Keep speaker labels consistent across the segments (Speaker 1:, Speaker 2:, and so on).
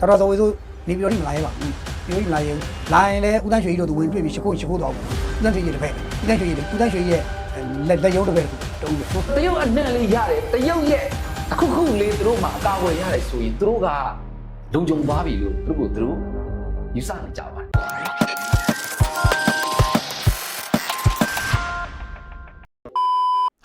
Speaker 1: တော်တော်ဆိုဝေးဆိုနေပြည်တော်ထိမလာရဲပါဘူးပြည်တော်ထိမလာရဲဘူးလာရင်လည်းဦးတန်းရွှေကြီးတို့သူဝင်တွေ့ပြီးရှခုရှခုတော့ဘူးဦးတန်းရွှေကြီးတစ်ဖက်ဦးတန်းရွှေကြီးဦးတန်းရွှေကြီးရဲ့လက်လက်ရုံးတစ်ဖက်တုံးတယ်
Speaker 2: တရုတ်အနံ့လေးရတယ်တရုတ်ရဲ့အခုခုလေးသူတို့မှာအကာအကွယ်ရတယ်ဆိုရင်သူတို့ကလုံခြုံသွားပြီလို့သူတို့ကသူတို့ယူဆနေကြပါတယ်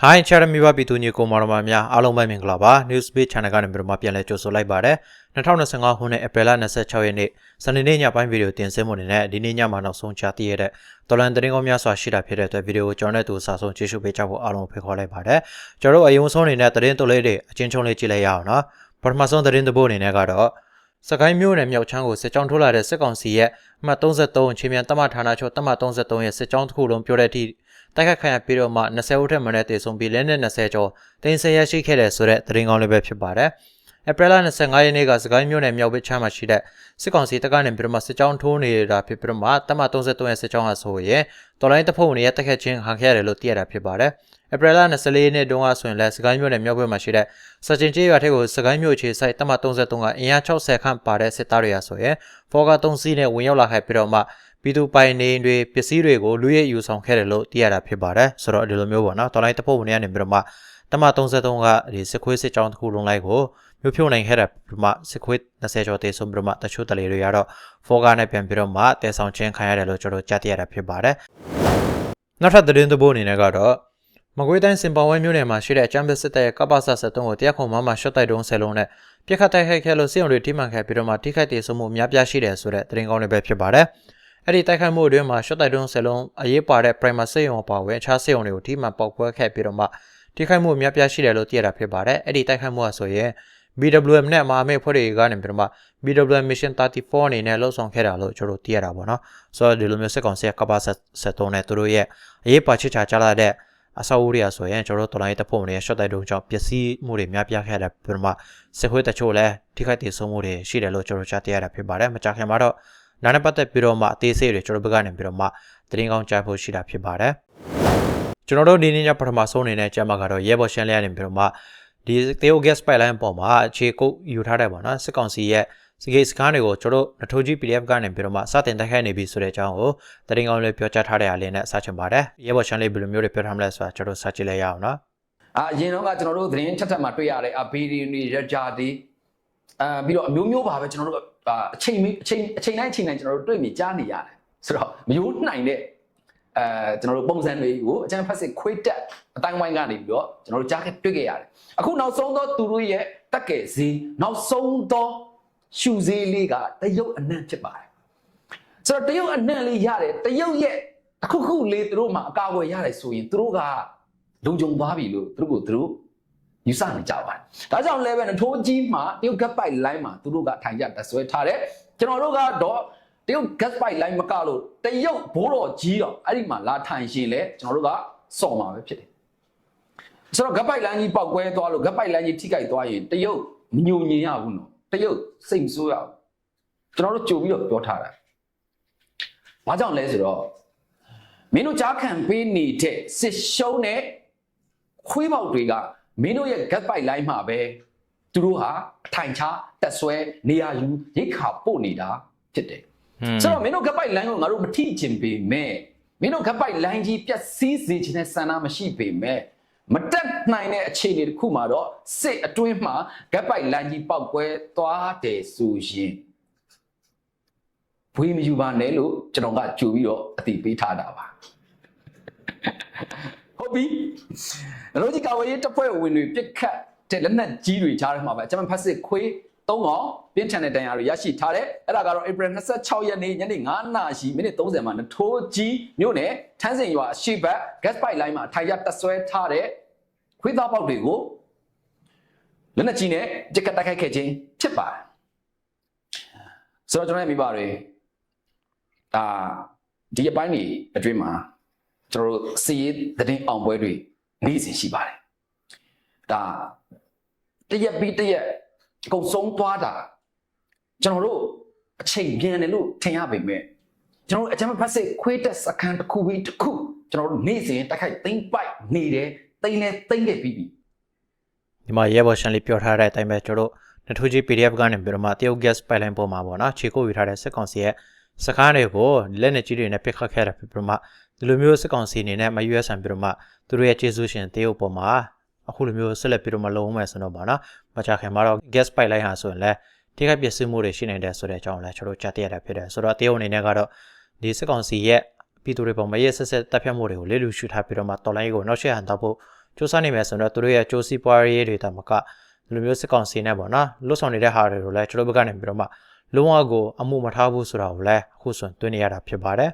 Speaker 3: Hi Channel မိဘပြည်သူညီကိုမောင်တော်မများအားလုံးပဲမင်္ဂလာပါ News Beat Channel ကနေပြီးတော့မှပြန်လည်ကြိုဆိုလိုက်ပါတယ်2025ခုနှစ်ဧပြီလ26ရက်နေ့စနေနေ့ညပိုင်းဗီဒီယိုတင်ဆက်မှုအနေနဲ့ဒီနေ့ညမှာနောက်ဆုံးချသိရတဲ့တော်လန်သတင်းကောင်းများစွာရှိတာဖြစ်တဲ့အတွက်ဗီဒီယိုကိုကျွန်တော်နဲ့တူစာဆုံးကြည့်ရှုပေးကြဖို့အားလုံးဖိတ်ခေါ်လိုက်ပါတယ်ကျွန်တော်တို့အယုံဆုံးအနေနဲ့သတင်းတိုလေးတွေအချင်းချင်းလေးကြည့်လိုက်ရအောင်နော်ပထမဆုံးသတင်းတစ်ပုဒ်အနေနဲ့ကတော့စကိုင်းမြို့နယ်မြောက်ချမ်းကိုစစ်ကြောင်းထိုးလာတဲ့စစ်ကောင်စီရဲ့အမှတ်33ချင်းမြန်တမဌာနချုပ်တမ33ရဲ့စစ်ကြောင်းတစ်ခုလုံးပြောတဲ့အထိ တိုက်ခတ်ခံရပြီးတော့မှ20ဦးထက်မနည်းတည်ဆုံပြီးလက်နဲ့20ကျော်တင်ဆက်ရရှိခဲ့တဲ့ဆိုတဲ့သတင်းကောင်းလေးပဲဖြစ်ပါတယ်။ဧပြီလ25ရက်နေ့ကစကိုင်းမြို့နယ်မြောက်ဘက်ချမ်းမှာရှိတဲ့စစ်ကောင်စီတပ်ကနေပြီးတော့မှစစ်ကြောင်းထိုးနေတာဖြစ်ပြီးတော့မှတမ33ရဲ့စစ်ကြောင်းဟာဆိုရင်တော်လိုင်းတပ်ဖွဲ့ဝင်တွေရဲ့တက်ခတ်ခြင်းခံခဲ့ရတယ်လို့သိရတာဖြစ်ပါတယ်။ဧပြီလ24ရက်နေ့တုန်းကဆိုရင်လည်းစကိုင်းမြို့နယ်မြောက်ဘက်မှာရှိတဲ့စကြင်ကျေးရွာထက်ကိုစကိုင်းမြို့ခြေဆိုင်တမ33ကအင်အား60ခန့်ပါတဲ့စစ်သားတွေရာဆိုရင်ဖော်ကာ3စီးနဲ့ဝင်ရောက်လာခဲ့ပြီးတော့မှ ပြည်သူပိုင်နေအိမ်တွေပစ္စည်းတွေကိုလူရဲယူဆောင်ခဲ့တယ်လို့သိရတာဖြစ်ပါတယ်ဆိုတော့ဒီလိုမျိုးပေါ့နော်တော်လိုင်းတပ်ဖွဲ့ဝင်တွေကနေပြီးတော့မှတမ33ကဒီစစ်ခွေးစစ်ကြောင်းတစ်ခုလုံးလိုက်ကိုမြို့ဖြုတ်နိုင်ခဲ့တဲ့ပြီးမှစစ်ခွေး20ကျော်တေဆုံးပြီးတော့မှတချို့တလေတွေကတော့ဖော်ကာနဲ့ပြန်ပြီးတော့မှတဲဆောင်ချင်းခံရတယ်လို့ကျွန်တော်ကြားသိရတာဖြစ်ပါတယ်နောက်ထပ်သတင်းသဘောအနေနဲ့ကတော့မကွေးတိုင်းစင်ပောင်ဝဲမြို့နယ်မှာရှိတဲ့အချမ်းဘစ်စစ်တပ်ရဲ့ကပ္ပဆ73ကိုတရားခုံမမှာရှော့တိုက်တုံးဆယ်လုံးနဲ့ပြစ်ခတ်တိုက်ခိုက်ခဲ့လို့စစ်ရုံတွေထိမှန်ခဲ့ပြီးတော့မှထိခိုက်ဒေဆုံးမှုအများပြားရှိတယ်ဆိုတဲ့သတင်းကောင်းတွေပဲဖြစ်ပါတယ်။ အဲ့ဒီတိုက်ခိုက်မှုအတွင်းမှာရှော့တိုက်တုံးဆယ်လုံးအရေးပါတဲ့ primer စစ်ရုံအပါအဝင်အခြားစစ်ရုံတွေကိုထိမှန်ပေါက်ကွဲခဲ့ပြီးတော့မှထိခိုက်မှုအများပြားရှိတယ်လို့သိရတာဖြစ်ပါတယ်။အဲ့ဒီတိုက်ခိုက်မှုကဆိုရင် BWM နဲ့မဟာမိတ်ဖွဲ့တွေကနေပြီးတော့မှ BWM Mission 34အနေနဲ့လှုပ်ဆောင်ခဲ့တာလို့ကျွန်တော်တို့သိရတာပေါ့နော်။ဆိုတော့ဒီလိုမျိုးစစ်ကောင်စီကကပ္ပ73နဲ့သူတို့ရဲ့အရေးပါချစ်ချာကြားလာတဲ့အဆောက်အဦတွေကဆိုရင်ကျွန်တော်တို့တော်လိုင်းတပ်ဖွဲ့ဝင်တွေ short တိုက်တုံးကြောင့်ပျက်စီးမှုတွေများပြားခဲ့တဲ့ပြီးတော့မှစစ်ခွေးတချို့လည်းထိခိုက်ဒေဆုံးမှုတွေရှိတယ်လို့ကျွန်တော်ကြားသိရတာဖြစ်ပါတယ်။မကြာခင်မှာတော့ နာနဲ့ပတ်သက်ပြီးတော့မှအသေးစိတ်တွေကျွန်တော်ဘက်ကနေပြီးတော့မှသတင်းကောင်းကြားဖို့ရှိတာဖြစ်ပါတယ်။ကျွန်တော်တို့ဒီနေ့ညပထမဆုံးအနေနဲ့ကြားမှာကတော့ရဲဘော်ရှန်လေးရနေပြီးတော့မှဒီသေယို gas pipeline ပေါ်မှာအခြေကုပ်ယူထားတယ်ပေါ့နော်စစ်ကောင်စီရဲ့စကေးစကားတွေကိုကျွန်တော်တို့နထိုးကြီး PDF ကနေပြီးတော့မှစတင်တိုက်ခိုက်နေပြီဆိုတဲ့အကြောင်းကိုတရင်ကောင်းလေးပြောကြားထားတဲ့အလေးနဲ့စချင်ပါတယ်ရဲဘော်ရှန်လေးဘယ်လိုမျိုးတွေပြောထားမလဲဆိုတာကျွန်တော်တို့စကြည့်လိုက်ရအောင်နော်
Speaker 2: အာအရင်တော့ကကျွန်တော်တို့သတင်းချက်ချက်မှာတွေ့ရတဲ့အဘီဒီနီရကြသည် အာပြီးတော့အမျိုးမျိုးပါပဲကျွန်တော်တို့အာအချိန်မီအချိန်အချိန်တိုင်းအချိန်တိုင်းကျွန်တော်တို့တွေ့မြင်ကြားနေရတယ်ဆိုတော့မယိုးနိုင်တဲ့အဲကျွန်တော်တို့ပုံစံတွေကိုအကျန်းဖက်စစ်ခွေးတက်အတိုင်းဝိုင်းကနေပြီးတော့ကျွန်တော်တို့ကြားခဲ့တွေ့ခဲ့ရတယ်အခုနောက်ဆုံးတော့သူတို့ရဲ့တက်ကဲဈေးနောက်ဆုံးတော့ရှူဈေးလေးကတရုတ်အနံ့ဖြစ်ပါတယ်ဆိုတော့တရုတ်အနံ့လေးရတယ်တရုတ်ရဲ့အခုခုလေးသူတို့မှာအကာအကွယ်ရတယ်ဆိုရင်သူတို့ကလုံခြုံသွားပြီလို့သူတို့ကိုသူတို့ ယူဆနေကြပါတယ်။ဒါကြောင့်လည်းပဲနထိုးကြီးမှာတရုတ် gas pipe line မှာသူတို့ကထိုင်ကြတက်ဆွဲထားတယ်။ကျွန်တော်တို့ကတော့တရုတ် gas pipe line မကလို့တရုတ်ဘိုးတော်ကြီးတော့အဲ့ဒီမှာလာထိုင်ရှင်လဲကျွန်တော်တို့ကစော်မှာပဲဖြစ်တယ်။ဆိုတော့ gas pipe line ကြီးပောက်ကွဲသွားလို့ gas pipe line ကြီးထိခိုက်သွားရင်တရုတ်မညိုညင်ရဘူးနော်။တရုတ်စိတ်မဆိုးရဘူး။ကျွန်တော်တို့ကြိုပြီးတော့ပြောထားတာ။ဘာကြောင့်လဲဆိုတော့မင်းတို့ကြားခံပေးနေတဲ့စစ်ရှုံးတဲ့ခွေးပေါက်တွေက မင်းတို့ရဲ့ gas pipe line မှာပဲသူတို့ဟာအထိုင်ချတက်ဆွဲနေရာယူရိတ်ခါပို့နေတာဖြစ်တယ်ဆိုတော့မင်းတို့ gas pipe line ကိုငါတို့မထိချင်ပေမဲ့မင်းတို့ gas pipe line ကြီးပြက်စီးစေချင်တဲ့ဆန္ဒမရှိပေမဲ့မတက်နိုင်တဲ့အခြေအနေတစ်ခုမှာတော့စစ်အတွင်းမှာ gas pipe line ကြီးပောက်ကွဲသွားတယ်ဆိုရင်ဘွေးမယူပါနဲ့လို့ကျွန်တော်ကကြိုပြီးတော့အတိပေးထားတာပါဟုတ် ပြီ။လောကြီးကာဝေးတပ်ဖွဲ့ဝင်တွေပြစ်ခတ်တဲ့လက်နက်ကြီးတွေကြားထဲမှာပဲဂျမန်ဖက်စစ်ခွေး၃កောင်ပြင်းထန်တဲ့တန်ရာတွေရရှိထားတယ်။အဲ့ဒါကတော့ April 26ရက်နေ့ညနေ9နာရီမိနစ်30မှာနထိုးကြီးမြို့နယ်ထန်းစင်ရွာအရှိဘက် gas pipe line မှာထိုင်ရတက်ဆွဲထားတဲ့ခွေးသားပေါက်တွေကိုလက်နက်ကြီးနဲ့ကြက်ကတက်ခိုက်ခဲ့ခြင်းဖြစ်ပါတယ်။ဆိုတော့ကျွန်တော်ရဲ့မိဘတွေဒါဒီအပိုင်းတွေအတွင်းမှာ ကျွန်တော်တို့စီးရေးသတင်းအောင်ပွဲတွေနေ့စဉ်ရှိပါတယ်ဒါတရက်ပြီးတရက်အကုန်ဆုံးသွားတာကျွန်တော်တို့အချိန်ပြန်တယ်လို့ထင်ရပေမဲ့ကျွန်တော်တို့အကြမ်းဖက်စစ်ခွေးတက်စကန်တစ်ခုပြီးတစ်ခုကျွန်တော်တို့နေ့စဉ်တိုက်ခိုက်သိမ့်ပိုက်နေတယ်သိမ့်လဲသိမ့်ခဲ့ပြီးပြီ
Speaker 3: ဒီမှာရဲဘော်ရှန်လေးပြောထားတဲ့အတိုင်းပဲကျွန်တော်တို့နနထိုးကြီး PDF ကနေပြီးတော့မှတရုတ် gas pipeline ပေါ်မှာပေါ့နော်ခြေကုပ်ယူထားတဲ့စစ်ကောင်စီရဲ့စကားတွေကိုလက်နေကြီးတွေနဲ့ပစ်ခတ်ခဲ့တာဖြစ်ပြီးတော့မှ ဒီလိုမျိုးစစ်ကောင်စီအနေနဲ့မရွေးဆန်ပြီးတော့မှသူတို့ရဲ့ကျေးဇူးရှင်တရုတ်ပေါ်မှာအခုလိုမျိုးဆက်လက်ပြီးတော့မလုံးမယ်ဆိုတော့ပေါ့နော်မချခင်မှာတော့ gas pipeline ဟာဆိုရင်လည်းတိကျပစ္စည်းမှုတွေရှိနေတယ်ဆိုတဲ့အကြောင်းလည်းကျွန်တော်တို့ကြားသိရတာဖြစ်တယ်ဆိုတော့တရုတ်အနေနဲ့ကတော့ဒီစစ်ကောင်စီရဲ့ပြည်သူတွေပေါ်မှာရဲဆက်ဆက်တပ်ဖြတ်မှုတွေကိုလေ့လူရှုထားပြီးတော့မှတော်လိုင်းကိုနောက်ဆက်ဟန်တော့ဖို့စူးစမ်းနေမယ်ဆိုတော့သူတို့ရဲ့ကြိုးစီးပွားရေးတွေတမကဒီလိုမျိုးစစ်ကောင်စီနဲ့ပေါ့နော်လွတ်ဆောင်နေတဲ့ဟာတွေကိုလည်းကျွန်တော်ဘက်ကနေပြီးတော့မှလုံးဝကိုအမှုမထားဘူးဆိုတာကိုလည်းအခုဆိုရင်တွေ့နေရတာဖြစ်ပါတယ်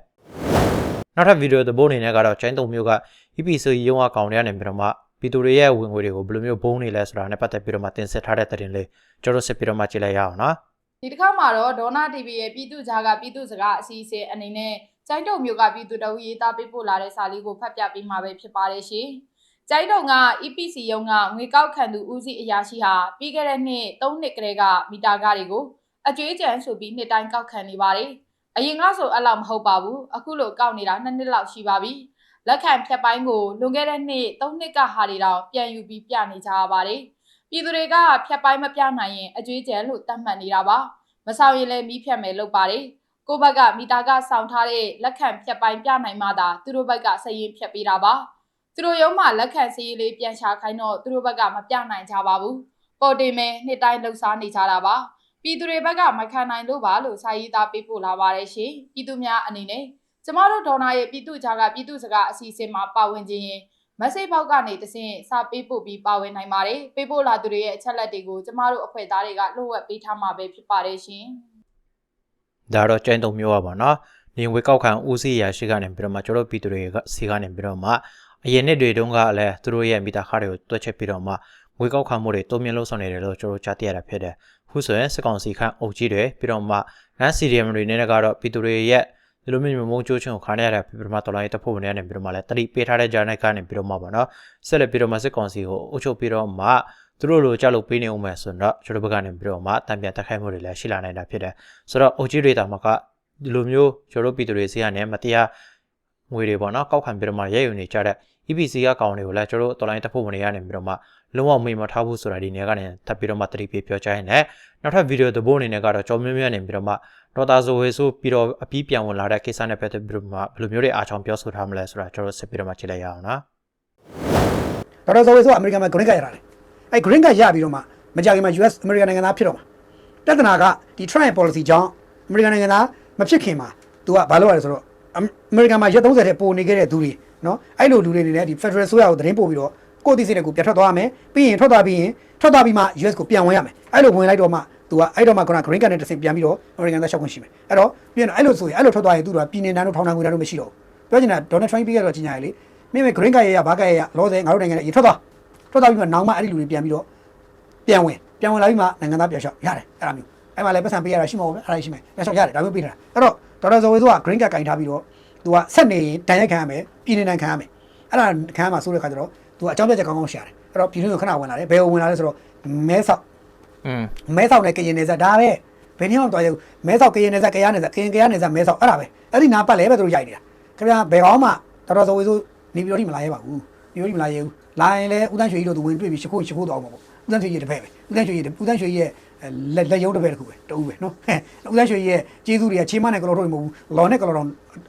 Speaker 3: နောက်ထပ်ဗီဒီယိုသဘောအနေနဲ့ကတော့ကျိုင်းတုံမျိုးက EPC ရုံးအကောင့်တွေကနေပြီးတော့မှပြည်သူတွေရဲ့ဝင်ငွေတွေကိုဘယ်လိုမျိုးဘုံနေလဲဆိုတာနဲ့ပတ်သက်ပြီးတော့မှတင်ဆက်ထားတဲ့သတင်းလေးကျွန်တော်ဆက်ပြီးတော့မှကြည့်လိုက်ရအောင်နော်
Speaker 4: ဒီတစ်ခါမှာတော့ဒေါနာ TV ရဲ့ပြည်သူ့ကြားကပြည်သူ့စကားအစီအစဉ်အနေနဲ့ကျိုင်းတုံမျိုးကပြည်သူတအုပ်ရေးသားပေးပို့လာတဲ့စာလေးကိုဖတ်ပြပေးမှာပဲဖြစ်ပါတယ်ရှင်။ကျိုင်းတုံက EPC ရုံးကငွေကောက်ခံသူဦးစီးအရာရှိဟာပြီးခဲ့တဲ့နှစ်3နှစ်ကလေးကမီတာကားတွေကိုအကျွေးကြံဆိုပြီးနှစ်တိုင်းကောက်ခံနေပါတယ်။ အရင်ကဆိုအဲ့လောက်မဟုတ်ပါဘူး။အခုလိုကောက်နေတာနှစ်နှစ်လောက်ရှိပါပြီ။လက်ခံဖြတ်ပိုင်းကိုလွန်ခဲ့တဲ့နှစ်3နှစ်ကဟာတွေတော့ပြန်ယူပြီးပြနေကြရပါတယ်။ပြည်သူတွေကဖြတ်ပိုင်းမပြနိုင်ရင်အကျွေးကြံလို့သတ်မှတ်နေတာပါ။မဆောင်ရင်လည်းမီးဖြတ်မယ်လုပ်ပါတယ်။ကိုယ့်ဘက်ကမီတာကစောင့်ထားတဲ့လက်ခံဖြတ်ပိုင်းပြနိုင်မှသာသူတို့ဘက်ကစရင်ဖြတ်ပေးတာပါ။သူတို့ရုံးမှလက်ခံစည်းလေးပြန်ရှာခိုင်းတော့သူတို့ဘက်ကမပြနိုင်ကြပါဘူး။ပေါ်တင်မဲနှစ်တိုင်းလှုပ်ရှားနေကြတာပါ။ ပြည်သူတွေဘက်ကမခံနိုင်လို့ပါလို့စာရေးသားပေးပို့လာပါတယ်ရှင်ပြည်သူများအနေနဲ့ကျမတို့ဒေါ်နာရဲ့ပြည်သူ့ကြားကပြည်သူစကားအစီအစဉ်မှာပါဝင်ခြင်းရင်မက်ဆေ့ဘောက်ကနေတဆင့်စာပေးပို့ပြီးပါဝင်နိုင်ပါတယ်ပေးပို့လာသူတွေရဲ့အချက်လက်တွေကိုကျမတို့အဖွဲ့သားတွေကလှုပ်ဝက်ပေးထားမှာပဲဖြစ်ပါတယ်ရှင်
Speaker 3: ဒါတော့ကျိန်းတုံမျိုးပါပါနော်နေဝေကောက်ခံဦးစီးရာရှိကနေပြီးတော့မှကျွန်တော်ပြည်သူတွေကစီကနေပြီးတော့မှအရင်နှစ်တွေတုန်းကလည်းသူတို့ရဲ့မိသားစုတွေကိုတွက်ချက်ပြီးတော့မှငွေကောက်ခံမှုတွေတုံ့ပြန်လို့ဆောင်နေတယ်လို့ကျွန်တော်ကြားသိရတာဖြစ်တယ် ခုဆိုရင်စကောင်စီခန့်အုပ်ကြီးတယ်ပြီးတော့မှငန်းစီဒီယမ်တွေနဲ့ကတော့ပြည်သူတွေရဲ့ဒီလိုမျိုးမုံချိုးချင်းကိုခါနေရတဲ့ပြည်ပမှာတော်လိုင်းတပ်ဖွဲ့ဝင်တွေနဲ့ပြီးတော့မှလည်းတတိပေးထားတဲ့ဂျာနိုင်ကနေပြီးတော့မှပေါ့နော်ဆက်လက်ပြီးတော့မှစစ်ကောင်စီကိုအုပ်ချုပ်ပြီးတော့မှသူတို့လိုကြောက်လို့ပေးနေအောင်မယ်ဆိုတော့ကျွန်တော်ဘက်ကနေပြီးတော့မှတံပြန်တက်ခိုက်မှုတွေလည်းရှိလာနိုင်တာဖြစ်တယ်ဆိုတော့အုပ်ကြီးတွေတာမှာကဒီလိုမျိုးကျွန်တော်ပြည်သူတွေစီကနေမတရားငွေတွေပေါ့နော်ကောက်ခံပြီးတော့မှရဲရုံတွေကြတဲ့ EPC ကကောင်တွေကိုလည်းကျွန်တော်တို့တော်လိုင်းတပ်ဖို့ဝင်တွေကနေပြီးတော့မှ လုံးဝမေ့မထားဘူးဆိုတာဒီနေရာကနေထပ်ပြီးတော့မှတတိပေးပြောချင်တယ်နောက်ထပ်ဗီဒီယိုသဘောအနေနဲ့ကတော့ကြော်မြမြနေပြီးတော့မှဒေါ်တာဇိုဝေဆိုပြီးတော့အပြီးပြန်ဝင်လာတဲ့ကိစ္စနဲ့ပတ်သက်ပြီးတော့မှဘယ်လိုမျိုးတွေအားချောင်းပြောဆိုထားမလဲဆိုတာကျွန်တော်ဆက်ပြီးတော့မှကြည့်လိုက်ရအောင်နော်
Speaker 1: ဒေါက်တာဇော်ဝေဆိုကအမေရိကန်မှာ green card ရတာလေအဲ green card ရပြီးတော့မှမကြခင်မှာ US အမေရိကန်နိုင်ငံသားဖြစ်တော့မှာပြဿနာကဒီ Trump policy ကြောင့်အမေရိကန်နိုင်ငံသားမဖြစ်ခင်မှာ तू ကဘာလုပ်ရလဲဆိုတော့အမေရိကန်မှာရက်30တဲ့ပိုနေခဲ့တဲ့သူတွေနော်အဲ့လိုလူတွေနေနဲ့ဒီ Federal ဆိုရကိုသတင်းပို့ပြီးတော့ ကိုယ့်ဒီစိတ်နဲ့ကိုပြန်ထွက်သွားရမယ်ပြီးရင်ထွက်သွားပြီးရင်ထွက်သွားပြီးမှ US ကိုပြန်ဝင်ရမယ်အဲ့လိုဝင်လိုက်တော့မှသူကအဲ့တော့မှခုန green card နဲ့တစ်စိတ်ပြန်ပြီးတော့ Oregon သားရှောက်ခွင့်ရှိမယ်အဲ့တော့ပြီးရင်အဲ့လိုဆိုရင်အဲ့လိုထွက်သွားရင်သူကပြည်နေတန်းတို့ထောင်တန်းငွေတန်းတို့မရှိတော့ဘူးပြောချင်တာ Donald Trump ပြီးခဲ့တော့ကြီးညာရလေမိမိ green card ရရဘာကရရလောဆယ်ငါတို့နိုင်ငံရဲ့ထွက်သွားထွက်သွားပြီးမှနောက်မှအဲ့ဒီလူတွေပြန်ပြီးတော့ပြန်ဝင်ပြန်ဝင်လာပြီးမှနိုင်ငံသားပြန်ရှောက်ရတယ်အဲ့ဒါမျိုးအဲ့မှာလည်းပတ်စံပေးရတာရှိမှာပေါ့အဲ့ဒါရှိမယ်ပြန်ရှောက်ရတယ်ဒါမျိုးပေးထားတာအဲ့တော့ဒေါက်တာဇော်ဝေသူက green card ကင်ထားပြီးတော့သူကဆက်နေရင်ဒဏ်ရိုက်ခံရမယ်ပြည်နေတန်းခံရမယ်အဲ့ဒါခံရမှာဆိုတဲ့ခါကျတော့ तू ကအကြောင်းပြချက်ကောင်းကောင်းရှာတယ်အဲ့တော့ပြည်တွင်းကိုခဏဝင်လာတယ်ဘယ်ကိုဝင်လာလဲဆိုတော့မဲဆောက်
Speaker 3: อืม
Speaker 1: မဲဆောက်နဲ့ကရင်နေဆက်ဒါပဲဘယ်နည်းမှမတော်ရဘူးမဲဆောက်ကရင်နေဆက်ကရနေဆက်ကရင်ကရနေဆက်မဲဆောက်အဲ့ဒါပဲအဲ့ဒီနာပတ်လဲပဲသူတို့ရိုက်နေတာခင်ဗျာဘယ်ကောင်းမှတော်တော်ဆိုဝေဆိုနေပြီးတော့ဒီမလာရဲပါဘူးနေပြီးတော့ဒီမလာရဲဘူးလာရင်လည်းဦးတန်းရွှေကြီးတို့သူဝင်တွေ့ပြီးရှခုရှခုတော့မှာပေါ့ဦးတန်းရွှေကြီးတစ်ဖက်ပဲဦးတန်းရွှေကြီးဦးတန်းရွှေကြီးရဲ့လက်လက်ရုံးတစ်ဖက်တစ်ခုပဲတူပဲနော်ဦးတန်းရွှေကြီးရဲ့ကျေးဇူးတွေကချေးမနဲ့ကလော်ထုတ်နေမဟုတ်ဘူးလော်နဲ့ကလော်တော့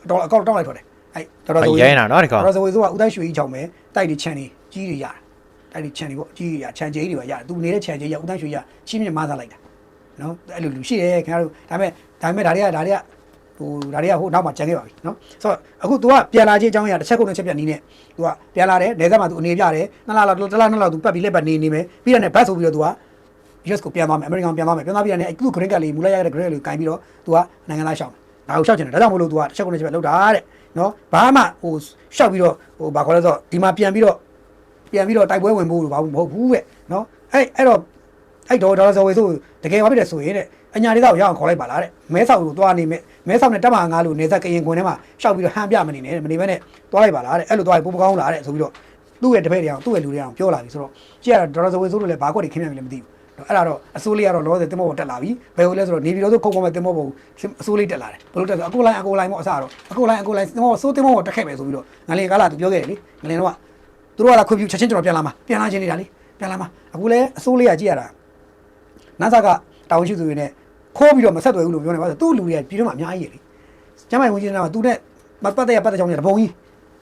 Speaker 1: တော့အကောက်တောက်လိုက်ထွက်တယ်အဲ့တော်တော်ဆို
Speaker 3: ရိုင်းတာနော်ဒီကောင်
Speaker 1: တော်တော်ဆိုဝေဆိုကဦးတန်းရွှေကြီးချောင်းပဲတိုက်တွေခြံတွေ ကြီးတွေရတယ်တိုက်တွေခြံတွေပေါ့ကြီးတွေရခြံကြီးတွေပါရတယ်သူနေတဲ့ခြံကြီးရဦးတန်းရွှေကြီးကချင်းမြင့်မသားလိုက်တာ နော်အဲ့လိုလူရှိတယ်ခင်ဗျားတို့ဒါပေမဲ့ဒါပေမဲ့ဒါတွေကဒါတွေကဟိုဒါတွေကဟိုနောက်မှကြံခဲ့ပါပြီနော်ဆိုတော့အခု तू ကပြန်လာခြင်းအကြောင်းအရာတစ်ချက်ကုန်တစ်ချက်ပြနီးနဲ့ तू ကပြန်လာတယ်နေဆက်မှာ तू အနေပြတယ်နှစ်လလောက်တစ်လနှစ်လောက် तू ပတ်ပြီးလက်ပတ်နေနေမယ်ပြီးတော့ねဘတ်ဆိုပြီးတော့ तू က US ကိုပြန်သွားမယ်အမေရိကန်ပြန်သွားမယ်ပြန်သွားပြီးတော့ねအခု green card လေးမူလိုက်ရတဲ့ green card လေးကိုကင်ပြီးတော့ तू ကနိုင်ငံသားရှောက်တယ်ဒါကိုရှောက်ချင်တယ်ဒါကြောင့်မို့လို့ तू ကတစ်ချက်ကုန်တစ်ချက်ပြလောက်တာတဲ့နော်ဘာမှဟိုရှောက်ပြီးတော့ဟိုဘာခေါ်လဲဆိုတော့ဒီမှာပြန်ပြီးတော့ ပြန်ပြီးတော့တိုက်ပွဲဝင်ဖို့လို့ဘာမှမဟုတ်ဘူးပဲနော်အဲ့အဲ့တော့အဲ့တော့ဒေါ်လာဇော်ဝေဆိုတကယ်ဘာဖြစ်လဲဆိုရင်တဲ့အညာဒေသကိုရအောင်ခေါ်လိုက်ပါလားတဲ့မဲဆောက်ကိုသွားနေမဲမဲဆောက်နဲ့တက်မှာငါလို့နေသက်ကရင်ခွင်ထဲမှာရှောက်ပြီးတော့ဟန်ပြမနေနဲ့မနေဘဲနဲ့သွားလိုက်ပါလားတဲ့အဲ့လိုသွားရင်ပိုပကောင်းလားတဲ့ဆိုပြီးတော့သူ့ရဲ့တပည့်တွေအောင်သူ့ရဲ့လူတွေအောင်ပြောလာပြီဆိုတော့ကြည့်ရဒေါ်လာဇော်ဝေဆိုလို့လည်းဘာကွက်တွေခင်းပြန်ပြီလည်းမသိဘူးအဲ့ဒါတော့အစိုးလေးကတော့လောဆယ်တင်မောပေါ်တက်လာပြီဘယ်လိုလဲဆိုတော့နေပြည်တော်ဆိုခုံပေါ်မဲ့တင်မောပေါ်အစိုးလေးတက်လာတယ်ဘယ်လိုတက်ဆိုအကိုလိုင်းအကိုလိုင်းပေါ့အစားတော့အကိုလိုင်းအကိုလိုင်းတင်မောစိုးတင်မောပေါ်တက်ခဲ့ပဲဆိုပြီးတော့ငလင်ကားလာသူပြောခဲ့တယ်လေငလင်တော့က သူတို့ကခွင့်ပြုချက်ချင်းကျွန်တော်ပြန်လာမှာပြန်လာချင်းနေတာလေပြန်လာမှာအခုလဲအစိုးလေးကကြည့်ရတာနတ်ဆာကတာဝန်ရှိသူတွေနဲ့ခိုးပြီးတော့မဆက်သွယ်ဘူးလို့ပြောနေပါဆိုသူ့လူတွေကပြည်တော့မှအများကြီးရလေကျမ်းမိုင်ဝင်ကြီးကသူနဲ့ပတ်သက်ရပတ်သက်ကြောင်းနဲ့တပုံကြီး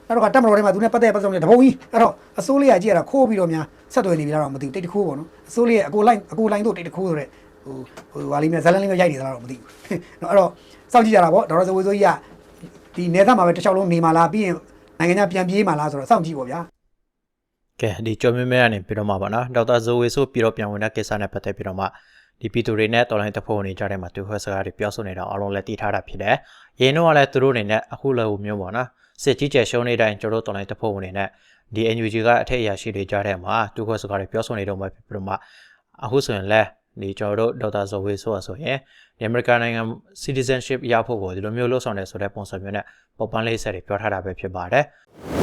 Speaker 1: အဲ့တော့ကတက်မတော်ထဲမှာသူနဲ့ပတ်သက်ရပတ်သက်ကြောင်းနဲ့တပုံကြီးအဲ့တော့အစိုးလေးကကြည့်ရတာခိုးပြီးတော့များဆက်သွယ်နေပြီလားတော့မသိဘူးတိတ်တခိုးပေါ့နော်အစိုးလေးကအကိုလိုက်အကိုလိုင်းတို့တိတ်တခိုးဆိုတဲ့ဟိုဟိုဟာလေးမျိုးဇလန်လေးမျိုးရိုက်နေသလားတော့မသိဘူးနော်အဲ့တော့စောင့်ကြည့်ကြတာပေါ့ဒေါ်ရဇဝေဆိုကြီးကဒီနေသားမှာပဲတစ်ချောင်းလုံးနေမှာလားပြီးရင်နိုင်ငံခြားပြန်ပြေးမှာလားဆိုတော့စောင့်ကြည့်ပေါ့ဗျာ
Speaker 3: ကဲဒီကြော်မဲမဲကနေပြီးတော့မှပါနော်ဒေါက်တာဇိုဝေဆိုပြီးတော့ပြန်ဝင်တဲ့ကိစ္စနဲ့ပတ်သက်ပြီးတော့မှဒီပီတူတွေနဲ့တော်လိုင်းတဖို့နေကြတဲ့မှာသူခွဲစကားတွေပြောဆိုနေတာအားလုံးလည်းတည်ထားတာဖြစ်တယ်။ရင်းတော့လည်းသူတို့အနေနဲ့အခုလည်းဟိုမျိုးပေါ့နော်စစ်ကြီးကျယ်ရှုံးနေတိုင်းကျွန်တော်တို့တော်လိုင်းတဖို့နေနဲ့ဒီ NUG ကအထက်အရာရှိတွေကြားတဲ့မှာသူခွဲစကားတွေပြောဆိုနေတော့မှပြီးတော့မှအခုဆိုရင်လည်းဒီကျွန်တော်တို့ဒေါက်တာဇိုဝေဆိုဆိုရင်ဒီ American နိုင်ငံ citizenship ရဖို့ကိုဒီလိုမျိုးလှုပ်ဆောင်နေဆိုတဲ့ပုံစံမျိုးနဲ့ပေါ်ပန်းလေးဆက်တွေပြောထားတာပဲဖြစ်ပါတယ်။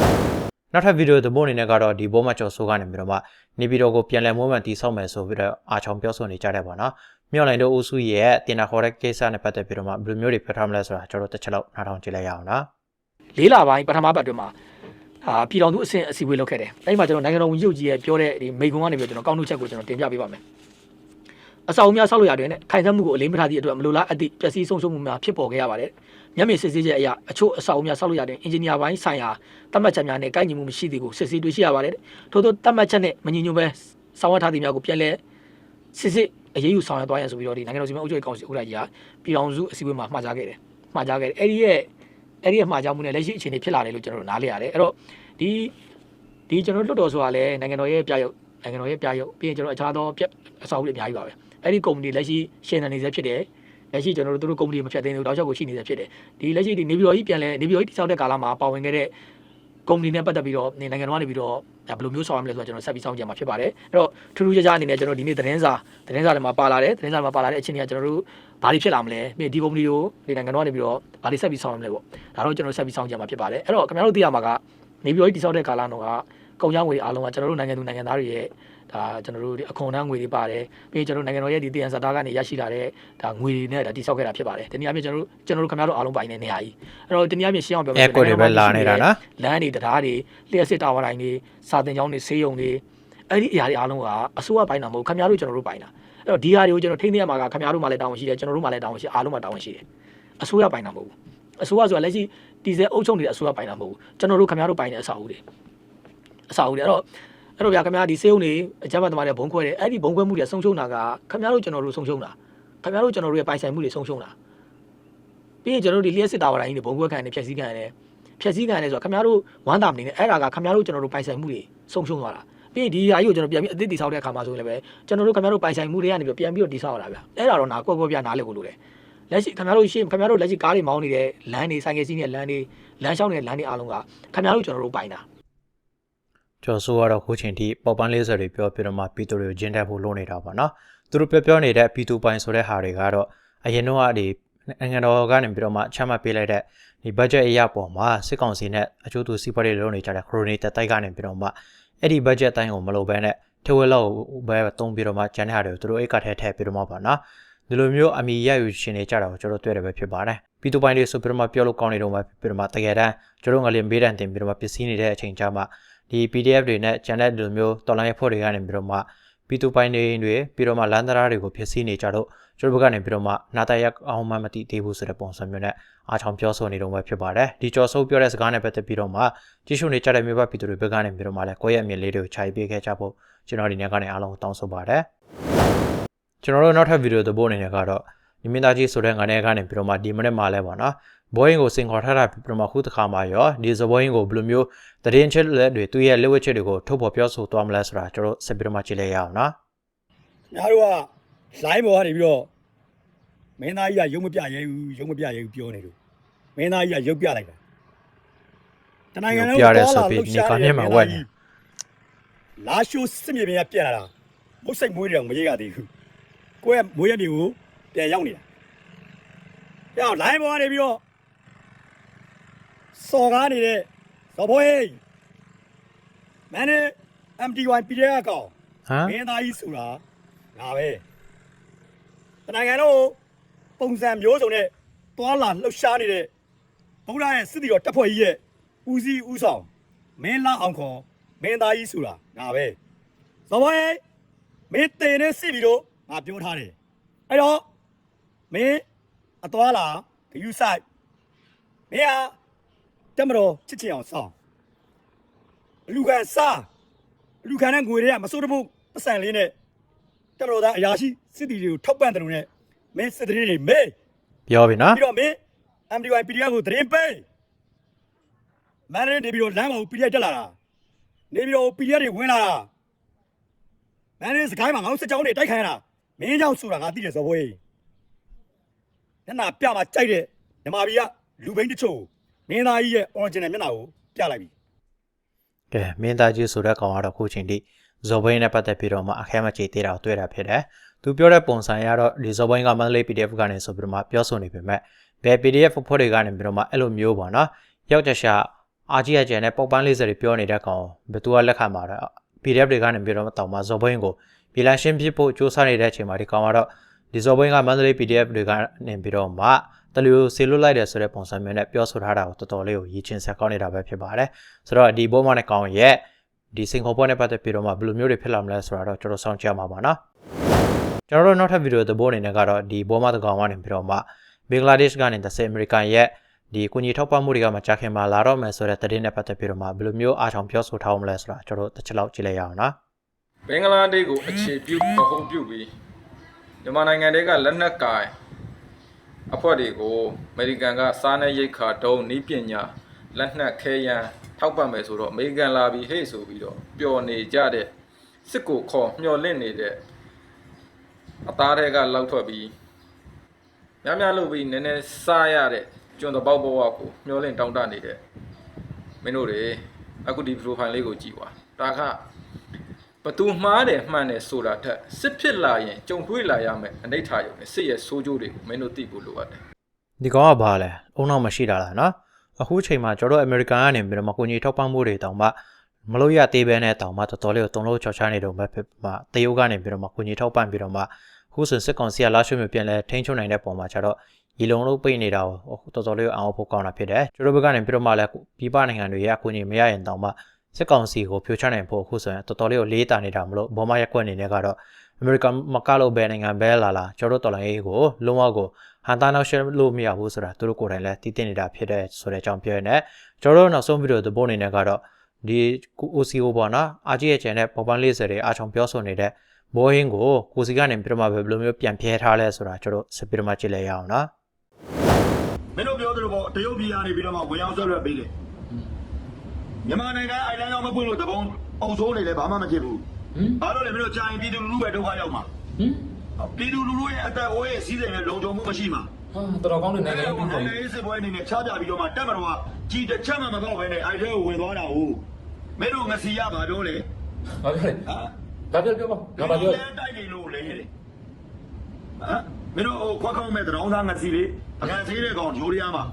Speaker 3: နောက်ထပ်ဗီဒီယိုသဘောအနေနဲ့ကတော့ဒီဘောမကျော်ဆိုးကနေပြီးတော့မှနေပြည်တော်ကိုပြန်လည်မွမ်းမံတည်ဆောက်မယ်ဆိုပြီးတော့အာချောင်ပြောဆိုနေကြတယ်ပေါ့နော်မြောက်လိုင်းတို့အုပ်စုရဲ့တင်နာခေါ်တဲ့ကိစ္စနဲ့ပတ်သက်ပြီးတော့မှဘယ်လိုမျိုးတွေပြောထားမလဲဆိုတာကျွန်တော်တို့တစ်ချက်လောက်နားထောင်ကြည့်လိုက်ရအောင်နော်
Speaker 5: လေးလပိုင်းပထမပတ်အတွင်းမှာအာပြည်တော်သူအဆင့်အစည်းအဝေးလုပ်ခဲ့တယ်။အဲဒီမှာကျွန်တော်နိုင်ငံတော်ဝန်ကြီးချုပ်ကြီးရဲ့ပြောတဲ့ဒီမိကွန်းကနေပြီးတော့ကျွန်တော်ကောက်နှုတ်ချက်ကိုကျွန်တော်တင်ပြပေးပါမယ်။ အဆောက်အဦများဆောက်လို့ရတယ်နဲ့ခိုင်ဆန်းမှုကိုအလေးမထားသည့်အတွက်မလိုလားအသည့်ပျက်စီးဆုံးရှုံးမှုများဖြစ်ပေါ်ခဲ့ရပါတယ်။မျက်မြင်စစ်ဆေးချက်အရအချို့အဆောက်အဦများဆောက်လို့ရတဲ့အင်ဂျင်နီယာပိုင်းဆိုင်ရာတတ်မှတ်ချက်များနဲ့ကိုက်ညီမှုမရှိသည်ကိုစစ်ဆေးတွေ့ရှိရပါတယ်။ထို့သောတတ်မှတ်ချက်နဲ့မညီညွတ်ဘဲဆောင်ရွက်ထားသည့်များကိုပြန်လည်စစ်စစ်အရေးယူဆောင်ရွက်သွားရန်ဆိုပြီးတော့ဒီနိုင်ငံတော်စီမံအုပ်ချုပ်ရေးကောင်စီဥက္ကဋ္ဌကြီးကပြည်တော်စုအစည်းအဝေးမှာမှာကြားခဲ့တယ်။မှာကြားခဲ့တယ်။အဲ့ဒီရဲ့အဲ့ဒီရဲ့မှာကြားမှုနဲ့လက်ရှိအခြေအနေဖြစ်လာတယ်လို့ကျွန်တော်တို့နားလည်ရတယ်။အဲ့တော့ဒီဒီကျွန်တော်တို့လွတ်တော်ဆိုတာလည်းနိုင်ငံတော်ရဲ့ပြရုပ်နိုင်ငံတော်ရဲ့ပြရုပ်ပြီးရင်ကျွန်တော်အခြားသောပြအဆောက်အဦတွေအများကြီးပါပဲ အဲ့ဒီကုမ္ပဏီလက်ရှိရှင်းနေနေစေဖြစ်တယ်လက်ရှိကျွန်တော်တို့တို့ကုမ္ပဏီမဖြတ်သိမ်းဘူးတောက်လျှောက်ကိုရှိနေစေဖြစ်တယ်ဒီလက်ရှိဒီနေပြည်တော်ကြီးပြန်လဲနေပြည်တော်ကြီးတိစောက်တဲ့ကာလမှာပါဝင်ခဲ့တဲ့ကုမ္ပဏီနဲ့ပတ်သက်ပြီးတော့နေနိုင်ငံတော်ကနေပြီးတော့ဘယ်လိုမျိုးဆောင်ရမလဲဆိုတော့ကျွန်တော်ဆက်ပြီးစောင့်ကြည့်မှာဖြစ်ပါတယ်အဲ့တော့ထူးထူးခြားခြားအနေနဲ့ကျွန်တော်ဒီနေ့သတင်းစာသတင်းစာတွေမှာပါလာတယ်သတင်းစာတွေမှာပါလာတဲ့အချိန်ကြီးကကျွန်တော်တို့ဘာတွေဖြစ်လာမလဲပြီးဒီကုမ္ပဏီကိုဒီနိုင်ငံတော်ကနေပြီးတော့ဘာတွေဆက်ပြီးဆောင်ရမလဲပေါ့ဒါတော့ကျွန်တော်ဆက်ပြီးစောင့်ကြည့်မှာဖြစ်ပါတယ်အဲ့တော့ခင်ဗျားတို့သိရမှာကနေပြည်တော်ကြီးတိစောက်တဲ့ကာလတော့ကကုန်ကျငွေအားလုံးကကျွန်တော်တို့နိုင်ငံသူနိုင်ငံသားတွေရဲ့ ဒါကျွန်တော်တို့ဒီအခွန်အနှန်းငွေတွေပါတယ်ပြီးရင်ကျွန်တော်တို့နိုင်ငံတော်ရဲ့ဒီတည်ရန်စတာကနေရရှိလာတဲ့ဒါငွေတွေနဲ့ဒါတိစောက်ခဲ့တာဖြစ်ပါတယ်တနည်းအားဖြင့်ကျွန်တော်တို့ကျွန်တော်တို့ခင်ဗျားတို့အားလုံးပိုင်တဲ့နေရာကြီးအဲ့တော့တနည်းအားဖြင့်ရှင်းအောင်ပြော
Speaker 3: အဲကိုတွေပဲလာနေတာနော်
Speaker 5: လမ်းတွေတရားတွေလျှက်စစ်တာဝါတိုင်းတွေစာတင်ကျောင်းတွေဆေးရုံတွေအဲ့ဒီအရာတွေအားလုံးကအစိုးရပိုင်းတာမဟုတ်ခင်ဗျားတို့ကျွန်တော်တို့ပိုင်းတာအဲ့တော့ဒီဟာတွေကိုကျွန်တော်ထိန်းသိမ်းရမှာကခင်ဗျားတို့မှလည်းတာဝန်ရှိတယ်ကျွန်တော်တို့မှလည်းတာဝန်ရှိအားလုံးမှတာဝန်ရှိတယ်အစိုးရပိုင်းတာမဟုတ်ဘူးအစိုးရဆိုတာလက်ရှိဒီဇယ်အုပ်ချုပ်နေတဲ့အစိုးရပိုင်းတာမဟုတ်ဘူးကျွန်တော်တို့ခင်ဗျားတို့ပိုင်းတဲ့အဆောက်အဦတွေအဆောက်အဦတွေအဲ့တော့ အဲ့တော့ဗျာခင်ဗျားဒီစေုံတွေအကြမ်းဖက်သမားတွေဘုံခွဲတယ်အဲ့ဒီဘုံခွဲမှုတွေဆုံးရှုံးတာကခင်ဗျားတို့ကျွန်တော်တို့ဆုံးရှုံးတာခင်ဗျားတို့ကျွန်တော်တို့ရဲ့ပိုင်ဆိုင်မှုတွေဆုံးရှုံးတာပြီးရင်ကျွန်တော်တို့ဒီလျှက်စစ်တာဝါတိုင်းတွေဘုံခွဲခံရတယ်ဖျက်ဆီးခံရတယ်ဖျက်ဆီးခံရတယ်ဆိုတော့ခင်ဗျားတို့ဝမ်းသာမနေနဲ့အဲ့ဒါကခင်ဗျားတို့ကျွန်တော်တို့ပိုင်ဆိုင်မှုတွေဆုံးရှုံးသွားတာပြီးရင်ဒီဟာကြီးကိုကျွန်တော်ပြန်ပြီးအသစ်တည်ဆောက်တဲ့အခါမှာဆိုရင်လည်းပဲကျွန်တော်တို့ခင်ဗျားတို့ပိုင်ဆိုင်မှုတွေကနေပြီးပြန်ပြီးတော့တည်ဆောက်ရတာဗျအဲ့ဒါတော့နာကွက်ကွက်ပြနားလည်ဖို့လိုတယ်လက်ရှိခင်ဗျားတို့ရှင်းခင်ဗျားတို့လက်ရှိကားတွေမောင်းနေတဲ့လမ်းတွေဆိုင်ကယ်စီးနေတဲ့လမ်းတွေလမ်းလျှောက်နေတဲ့လမ်းတွေအားလုံးကခင်ဗျားတို့ကျွန်တော်တို့ပိုင်တာ
Speaker 3: ကျော်ဆိုးကတော့ခုချိန်ထိပေါ်ပန်းလေးဆက်တွေပြောပြီးတော့မှပီတူတွေကိုဂျင်းတက်ဖို့လုပ်နေတာပေါ့နော်သူတို့ပြောပြောနေတဲ့ပီတူပိုင်းဆိုတဲ့ဟာတွေကတော့အရင်တော့ဒီနိုင်ငံတော်ကနေပြီးတော့မှချမှတ်ပေးလိုက်တဲ့ဒီ budget အရာပေါ်မှာစစ်ကောင်စီနဲ့အကျိုးတူစီးပွားရေးလုပ်နေကြတဲ့ခရိုနီတက်တိုက်ကနေပြီးတော့မှအဲ့ဒီ budget တိုင်းကိုမလုပ်ဘဲနဲ့ထဝက်လောက်ပဲတုံးပြီးတော့မှကျန်တဲ့ဟာတွေကိုသူတို့အိတ်ကထဲထည့်ပြီးတော့မှပါနော်ဒီလိုမျိုးအမိရယူရှင်နေကြတာကိုကျွန်တော်တွေ့တယ်ပဲဖြစ်ပါတယ်ပီတူပိုင်းလေးဆိုပြီးတော့မှပြောလို့ကောင်းနေတော့မှပြီးတော့မှတကယ်တမ်းကျွန်တော်ငလေးမေးတန်တင်ပြီးတော့မှပစ္စည်းနေတဲ့အချိန်ကြာမှ ဒီ PDF တွေနဲ့ channel လိုမျိုးတော်လိုင်းဖို့တွေကနေပြီးတော့မှ P2 ပိုင်းတွေတွေပြီးတော့မှလမ်းသရာတွေကိုဖြစ်စီနေကြတော့ကျွန်တော်ဘက်ကနေပြီးတော့မှနာတရက်အောင်မှမသိသေးဘူးဆိုတဲ့ပုံစံမျိုးနဲ့အားချောင်ပြောဆိုနေတော့မှဖြစ်ပါတယ်ဒီကြော်ဆိုးပြောတဲ့စကားနဲ့ပတ်သက်ပြီးတော့မှကြည့်ရှုနေကြတဲ့မြို့ပ P2 တွေဘက်ကနေပြီးတော့မှလည်းကိုယ့်ရဲ့အမြင်လေးတွေကိုခြိုက်ပေးခဲ့ကြဖို့ကျွန်တော်ဒီနေ့ကနေအားလုံးတောင်းဆိုပါတယ်ကျွန်တော်တို့နောက်ထပ်ဗီဒီယိုသဘောအနေနဲ့ကတော့ဒီမင်းသားကြီးဆိုတဲ့ငါနဲ့ကနေပြီးတော့မှဒီမနေ့မှလည်းပေါ့နော် ဘိုးရင်ကိုစင်ခေါ်ထားတာပြီးတော့မှခုတစ်ခါမှရောဒီဇဘိုးရင်ကိုဘယ်လိုမျိုးတရင်ချက်လက်တွေသူ့ရဲ့လက်ဝက်ချက်တွေကိုထုတ်ဖော်ပြောဆိုသွားမလဲဆိုတာကျွန်တော်ဆက်ပြီးတော့မှကြည့်လိုက်ရအောင်နော်
Speaker 6: ညာတို့က line ပေါ်ကနေပြီးတော့မင်းသားကြီးကရုံမပြရဲဘူးရုံမပြရဲဘူးပြောနေလို့မင်းသားကြီးကရုပ်ပြလိုက်တာတနိုင်ငံလုံး
Speaker 3: ပြရဲဆိုပြီးနေကမျက်မှောက်ဝက်နေ
Speaker 6: လာရှိုးစစ်မြေပြင်ကပြက်လာတာမုတ်စိတ်မွေးတယ်မရိပ်ရသေးဘူးကိုယ့်ရဲ့မွေးရမြေကိုပြန်ရောက်နေတာပြောင်း line ပေါ်ကနေပြီးတော့ စော်ကားနေတဲ့ဇော်ဘွေးမန်နေ MT1 PDF ကောင်
Speaker 3: ဟမ်
Speaker 6: မင်းသားကြီးဆိုတာငါပဲတနိုင်ငံတော့ပုံစံမျိုးစုံနဲ့တွာလာလှုပ်ရှားနေတဲ့ဘုရားရဲ့စစ်တီတော်တပ်ဖွဲ့ကြီးရဲ့ဦးစီးဦးဆောင်မင်းလာအောင်ခေါ်မင်းသားကြီးဆိုတာငါပဲဇော်ဘွေးမင်းတေနဲ့စစ်ပြီးတော့ငါပြောထားတယ်အဲ့တော့မင်းအသွားလာဂယူဆိုင်မင်းဟာ တက်မတော်ချစ်ချင်အောင်စောင်းလူခံစားလူခံတဲ့ငွေတွေကမစိုးတဖို့ပတ်စံလေးနဲ့တက်မတော်သားအရာရှိစစ်တီတွေကိုထောက်ပံ့တယ်လို့နဲ့မင်းစစ်တီတွေမေး
Speaker 3: ပြောပြီနော်
Speaker 6: ပြီးတော့မင်း MDY PDF ကိုသတင်းပေးမန်နေနေပြီးတော့လမ်းမှာ PDF တက်လာတာနေပြီးတော့ PDF တွေဝင်လာတာမန်နေစကိုင်းမှာငါတို့စစ်ကြောင်းတွေတိုက်ခိုင်းရတာမင်းကြောင့်ဆိုတာငါသိတယ်ဇော်ဘွေးညနာပြမှာကြိုက်တဲ့မြမာပြည်ကလူဘိန်းတချို့ မင်းသားကြီးရဲ့ original မျက်နှာကိုပြလိုက်ပြီ
Speaker 3: ကဲမင်းသားကြီးဆိုတဲ့ကောင်ကတော့ခုချိန်ထိဇော်ဘိန်းနဲ့ပတ်သက်ပြီးတော့မှအခဲမကြေသေးတာကိုတွေ့တာဖြစ်တယ်သူပြောတဲ့ပုံစံရတော့ဒီဇော်ဘိန်းကမန္တလေး PDF ကနေဆိုပြီးတော့မှပြောဆိုနေပေမဲ့ဘယ် PDF ဖွဲ့တွေကနေပြီးတော့မှအဲ့လိုမျိုးပေါ့နော်ယောက်ျားရှာအာကြီးအကျန်နဲ့ပေါက်ပန်းလေးစတွေပြောနေတဲ့ကောင်ဘယ်သူကလက်ခံမှာတော့ PDF တွေကနေပြီးတော့မှတောင်မှဇော်ဘိန်းကိုပြည်လန်ရှင်းဖြစ်ဖို့စူးစမ်းနေတဲ့အချိန်မှာဒီကောင်ကတော့ဒီဇော်ဘိန်းကမန္တလေး PDF တွေကနေပြီးတော့မှ တလူဆေလွတ်လိုက်တယ်ဆိုတဲ့ပုံစံမျိုးနဲ့ပြောဆိုထားတာကိုတော်တော်လေးကိုရည်ချင်းဆက်ကောင်းနေတာပဲဖြစ်ပါတယ်ဆိုတော့ဒီဘုံမနဲ့ကောင်ရဲ့ဒီစင်ကာပူနဲ့ပတ်သက်ပြီးတော့မှဘယ်လိုမျိုးတွေဖြစ်လာမလဲဆိုတာတော့ကျွန်တော်စောင့်ကြည့်ရမှာပါနော်ကျွန်တော်တို့နောက်ထပ်ဗီဒီယိုသဘောအနေနဲ့ကတော့ဒီဘုံမတကောင်ကနေပြီးတော့မှဘင်္ဂလားဒေ့ရှ်ကနေတစ်ဆယ်အမေရိကန်ရဲ့ဒီကုညီထောက်ပံ့မှုတွေကမကြခင်မှာလာတော့မယ်ဆိုတဲ့သတင်းနဲ့ပတ်သက်ပြီးတော့မှဘယ်လိုမျိုးအားချောင်ပြောဆိုထားအောင်မလဲဆိုတာကျွန်တော်တို့တစ်ချက်လောက်ကြည့်လိုက်ရအောင်နော်
Speaker 7: ဘင်္ဂလားဒေ့ရှ်ကိုအခြေပြုပဟုပြုပြီးမြန်မာနိုင်ငံတွေကလက်နက်ကိုင် အဖွဲ့တွေကိုအမေရိကန်ကစားနယ်ရိတ်ခါတုံးနီးပညာလက်နက်ခဲယမ်းထောက်ပံ့မယ်ဆိုတော့အမေရိကန်လာပြီးဟေ့ဆိုပြီးတော့ပျော်နေကြတဲ့စစ်ကိုခေါ်မျော်လင့်နေတဲ့အသားတွေကလောက်ထွက်ပြီးများများလုပ်ပြီးနည်းနည်းစားရတဲ့ကျွန်းတပေါက်ဘဝကိုမျော်လင့်တောင်းတနေတဲ့မင်းတို့တွေအခုဒီ profile လေးကိုကြည့်ပါဒါက ဘသူမှားတယ်မှန်တယ်ဆိုတာထက်စစ်ဖြစ်လာရင်ကြုံတွေ့လာရမယ်အနိဋ္ဌာယုံနဲ့စစ်ရဲ့ဆိုးကျိုးတွေကိုမင်းတို့သိဖို့လိုအပ်တယ်
Speaker 3: ဒီကောင်ကဘာလဲအုံနောက်မရှိတာလားနော်အခုချိန်မှာကျွန်တော်တို့အမေရိကန်ကနေပြီးတော့မှကိုကြီးထောက်ပံ့မှုတွေတောင်မှမလို့ရသေးပဲနဲ့တောင်မှတော်တော်လေးကိုတုံလို့ချော်ချနေတော့မှဖြစ်မှတရုတ်ကနေပြီးတော့မှကိုကြီးထောက်ပံ့ပြီးတော့မှအခုဆိုစစ်ကောင်စီကလာရှုမျိုးပြန်လဲထိန်းချုပ်နိုင်တဲ့ပုံမှာကျတော့ရီလုံးလုံးပိတ်နေတာကိုတော်တော်လေးကိုအောင်ဖို့ကောင်းတာဖြစ်တယ်ကျွန်တော်ဘက်ကနေပြီးတော့မှလည်းပြည်ပနိုင်ငံတွေရဲ့အကူအညီမရရင်တောင်မှ စစ်ကောင်စီကိုဖြိုချနိုင်ဖို့အခုဆိုရင်တော်တော်လေးကိုလေးတာနေတာမလို့ဘောမရက်ကွက်အနေနဲ့ကတော့အမေရိကန်မကလို့ဘယ်နိုင်ငံပဲလာလာကျွန်တော်တို့တော်လိုင်းရေးကိုလုံးဝကိုဟန်တာနောက်ရှယ်လို့မရဘူးဆိုတာသူတို့ကိုယ်တိုင်လည်းတည်တည်နေတာဖြစ်တဲ့ဆိုတဲ့အကြောင်းပြောရနေကျွန်တော်တို့နောက်ဆုံးဗီဒီယိုသဘောအနေနဲ့ကတော့ဒီ OCO ပေါ့နော်အာကြီးရဲ့ channel ပေါ်ပန်းလေးစတွေအားချောင်ပြောဆိုနေတဲ့ဘောဟင်းကိုကိုစီကနေပြတော့မှဘယ်လိုမျိုးပြန်ပြဲထားလဲဆိုတာကျွန်တော်စပီရမကြည့်လိုက်ရအောင်နော်
Speaker 6: မင်းတို့ပြောသလိုပေါ့တရုတ်ပြည်ကနေပြီးတော့မှဝင်ရောက်ဆွဲလွှတ်ပေးလေ မြန်မာနိုင်ငံအိုင်လန်ရောက်မပွင့်လို့တပုံအောင်ဆိုးနေလဲဘာမှမဖြစ်ဘူးဘာလို့လဲမင်းတို့ကြာရင်ပြည်သူလူထုပဲဒုက္ခရောက်မှာ
Speaker 2: ဟင်
Speaker 6: ပြည်သူလူထုရဲ့အသက်အိုးရဲ့စီးစိမ်နဲ့လုံခြုံမှုမရှိမှာ
Speaker 2: ဟာတော်တော်ကောင်းတဲ့နိုင်ငံ
Speaker 6: အဲ့
Speaker 2: ရေး
Speaker 6: ဒါ
Speaker 2: ပြည်
Speaker 6: ကို
Speaker 2: ပေါ်
Speaker 6: နိုင်ငံရေးစစ်ပွဲအနေနဲ့ချပြပြီးတော့မှတက်မတော်ကကြီးတစ်ချက်မှမကောက်ဘဲနဲ့အိုက်ထဲကိုဝင်သွားတာဟုတ်မင်းတို့ငစီရပါတော့လေ
Speaker 2: ဘာပြောလဲ
Speaker 6: ဟမ်
Speaker 2: ဘာပြောပြောပါငါဘာပြောလဲ
Speaker 6: လဲတိုက်နေလို့လေဟမ်မင်းတို့ဟိုခွက်ခေါင်းမဲ့တရောင်းသားငစီလေးအကန်သေးတဲ့ကောင်ဂျိုးရီယာမှာ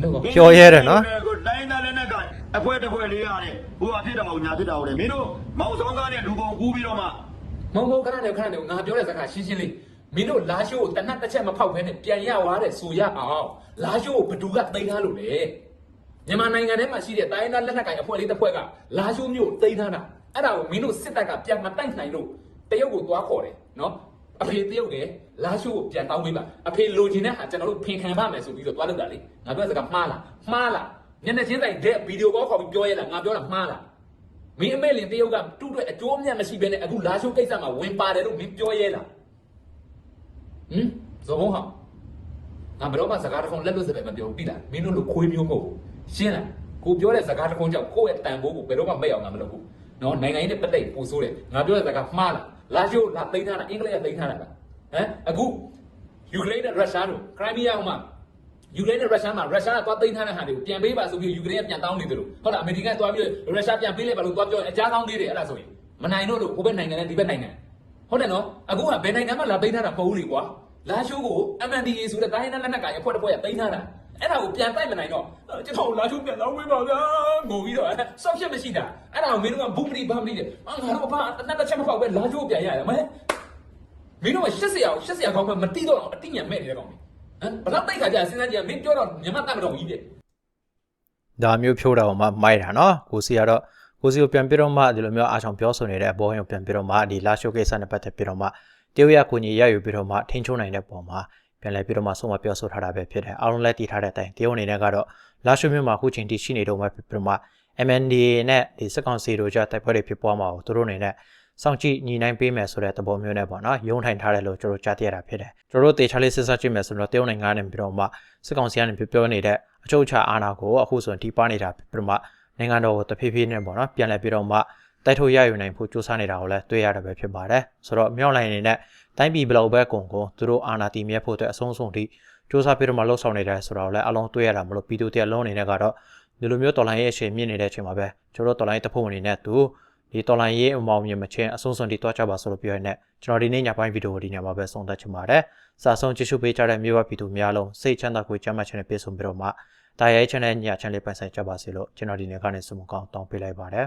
Speaker 2: လို့ကော
Speaker 3: ပြောရဲတယ်နော်
Speaker 6: တိုင်းသားလည်းနဲ့က အဖွဲတစ်ဖွဲလေးရတယ်ဟိုအဖြစ်တော်ညာဖြစ်တော်လေမင်းတို့မောင်ဆောင်ကားနဲ့လူကုန်ကူးပြီးတော့မှ
Speaker 8: မဟုတ်ဘူးခဏနေခဏနေငါပြောတဲ့စကားရှင်းရှင်းလေးမင်းတို့လာရှိုးကိုတနတ်တစ်ချက်မဖောက်ဖဲနဲ့ပြန်ရသွားတဲ့ဆိုရအောင်လာရှိုးကိုဘသူကသိမ်းထားလို့လေမြန်မာနိုင်ငံထဲမှာရှိတဲ့တိုင်းသားလက်နက်ကိုင်အဖွဲ့လေးတစ်ဖွဲ့ကလာရှိုးမျိုးသိမ်းထားတာအဲ့ဒါကိုမင်းတို့စစ်တပ်ကပြန်မတိုက်နိုင်လို့တရုတ်ကိုသွားခေါ်တယ်နော်အဖေတရုတ်တယ်လာရှိုးကိုပြန်တောင်းပေးပါအဖေလိုချင်တဲ့ဟာကျွန်တော်တို့ဖင်ခံပါမယ်ဆိုပြီးတော့သွားလုပ်တာလေငါပြောတဲ့စကားမှားလားမှားလား ညနေချင်းတိုင်းတဲ့ဗီဒီယိုကောခေါ်ပြီးပြောရဲလားငါပြောတာမှားလားမင်းအမေလင်တရုတ်ကတူ့အတွက်အကျိုးအမြတ်မရှိဘဲနဲ့အခုလာရှိုးကိစ္စမှာဝင်ပါတယ်လို့မင်းပြောရဲလားဟင်ဇော်ဘုံဟာငါဘယ်တော့မှစကားတစ်ခုလက်လွတ်စပယ်မပြောဘူးပြီလားမင်းတို့လိုခွေးမျိုးမဟုတ်ဘူးရှင်းလားကိုပြောတဲ့စကားတစ်ခုကြောင့်ကိုယ့်ရဲ့တန်ဖိုးကိုဘယ်တော့မှမဲ့အောင်ငါမလုပ်ဘူးနော်နိုင်ငံရေးနဲ့ပတ်သက်ပူဆိုးတယ်ငါပြောတဲ့စကားမှားလားလာရှိုးလာသိမ်းထားတာအင်္ဂလိပ်ကသိမ်းထားတာလားဟမ်အခုယူကရိန်းနဲ့ရုရှားတို့ခရိုင်းမီးယားမှာ ယူကရိန်းနဲ့ရုရှားမှာရုရှားကသွားသိမ်းထားတဲ့ဟာတွေကိုပြန်ပေးပါဆိုပြီးယူကရိန်းကပြန်တောင်းနေတယ်လို့ဟုတ်လားအမေရိကန်ကသွားပြီးရုရှားပြန်ပေးလိုက်ပါလို့သွားပြောရင်အကြမ်းကောင်းသေးတယ်အဲ့ဒါဆိုရင်မနိုင်တော့လို့ဟိုဘက်နိုင်ငံနဲ့ဒီဘက်နိုင်ငံဟုတ်တယ်နော်အခုကဘယ်နိုင်ငံမှလာသိမ်းထားတာမဟုတ်ဘူးလေကွာလာရှိုးကို MNDAA ဆိုတဲ့တိုင်းနဲ့လက်နက်ကိုင်အဖွဲ့တစ်ဖွဲ့ကသိမ်းထားတာအဲ့ဒါကိုပြန်တိုက်မနိုင်တော့ကျွန်တော်လာရှိုးပြန်တောင်းပေးပါဗျာငိုပြီးတော့ဆောက်ချက်မရှိတာအဲ့ဒါကိုမင်းတို့ကဘူးမလီဘာမလီတဲ့ငါတို့ဘာတနက်တစ်ချက်မပေါက်ပဲလာရှိုးပြန်ရတယ်မဟဲ့မင်းတို့က80အောင်80အောင်ကောင်းပဲမတိတော့အတိညာမဲ့နေတဲ့ကောင် ဟမ်ဘလောက်တိုက်ခါကြစဉ်းစားကြည့်မင်းပြောတော့မြန်မာတတ်မတော်ကြီးတဲ့
Speaker 3: ဒါမျိုးဖြိုးတာကိုမှမိုက်တာနော်ကိုစီကတော့ကိုစီကိုပြန်ပြီးတော့မှဒီလိုမျိုးအားချောင်ပြောဆိုနေတဲ့ဘောဟင်းကိုပြန်ပြီးတော့မှဒီလာရှိုးကိစ္စနဲ့ပတ်သက်ပြီးတော့မှတရုတ်ရကူညီရယူပြီးတော့မှထိန်းချုပ်နိုင်တဲ့ပုံမှာပြန်လည်ပြီးတော့မှဆုံးမပြောဆိုထားတာပဲဖြစ်တယ်အားလုံးလည်းတည်ထားတဲ့အတိုင်းတရုတ်အနေနဲ့ကတော့လာရှိုမြို့မှာအခုချိန်ထိရှိနေတော့မှပြီးတော့မှ MNDA နဲ့ဒီစစ်ကောင်စီတို့ကြားတိုက်ပွဲတွေဖြစ်ပွားမှာကိုသူတို့အနေနဲ့ စောင့်ကြည့်ညီနိုင်ပေးမယ်ဆိုတဲ့သဘောမျိုးနဲ့ပေါ့နော်ယုံထိုင်ထားတယ်လို့ကျွန်တော်ကြားသိရတာဖြစ်တယ်ကျွန်တော်တို့တေချာလေးစစ်ဆေးကြည့်မယ်ဆိုတော့တရုတ်နိုင်ငံနဲ့ပြီးတော့မှစစ်ကောင်စီကနေပြောနေတဲ့အချုပ်အခြာအာဏာကိုအခုဆိုရင်ဒီပါနေတာပြီးတော့မှနိုင်ငံတော်ကိုတဖြည်းဖြည်းနဲ့ပေါ့နော်ပြန်လည်ပြီးတော့မှတိုက်ထုတ်ရယူနိုင်ဖို့ကြိုးစားနေတာကိုလည်းတွေ့ရတာပဲဖြစ်ပါတယ်ဆိုတော့မြောက်လိုင်းအနေနဲ့တိုင်းပြည်ဘလောက်ပဲကုန်ကုန်သူတို့အာဏာတည်မြဲဖို့အတွက်အဆုံးစွန်ထိစူးစမ်းပြီးတော့မှလှုပ်ဆောင်နေတယ်ဆိုတော့လည်းအလုံးတွေ့ရတာမလို့ပြည်သူတရလုံးအနေနဲ့ကတော့ဒီလိုမျိုးတော်လိုင်းရဲ့အချိန်မြင့်နေတဲ့အချိန်မှာပဲကျွန်တော်တို့တော်လိုင်းတစ်ဖက်အနေနဲ့သူ ဒီတော်လိုင်းရေးအမောင်မြင်မချင်းအဆုံးစွန်ထိတွားကြပါဆိုလို့ပြောရတဲ့ကျွန်တော်ဒီနေ့ညပိုင်းဗီဒီယိုကိုဒီညမှာပဲဆုံးသက်ချင်ပါတယ်စာဆုံးကြည့်ရှုပေးကြတဲ့မြို့ဝပြည်သူများလုံးစိတ်ချမ်းသာကိုကြမ်းမှတ်ခြင်းနဲ့ပြည့်စုံပြီးတော့မှတာရဲ channel ည channel ပိုင်ဆိုင်ကြပါစေလို့ကျွန်တော်ဒီနေ့ကနေဆုမကောင်းတောင်းပေးလိုက်ပါတယ်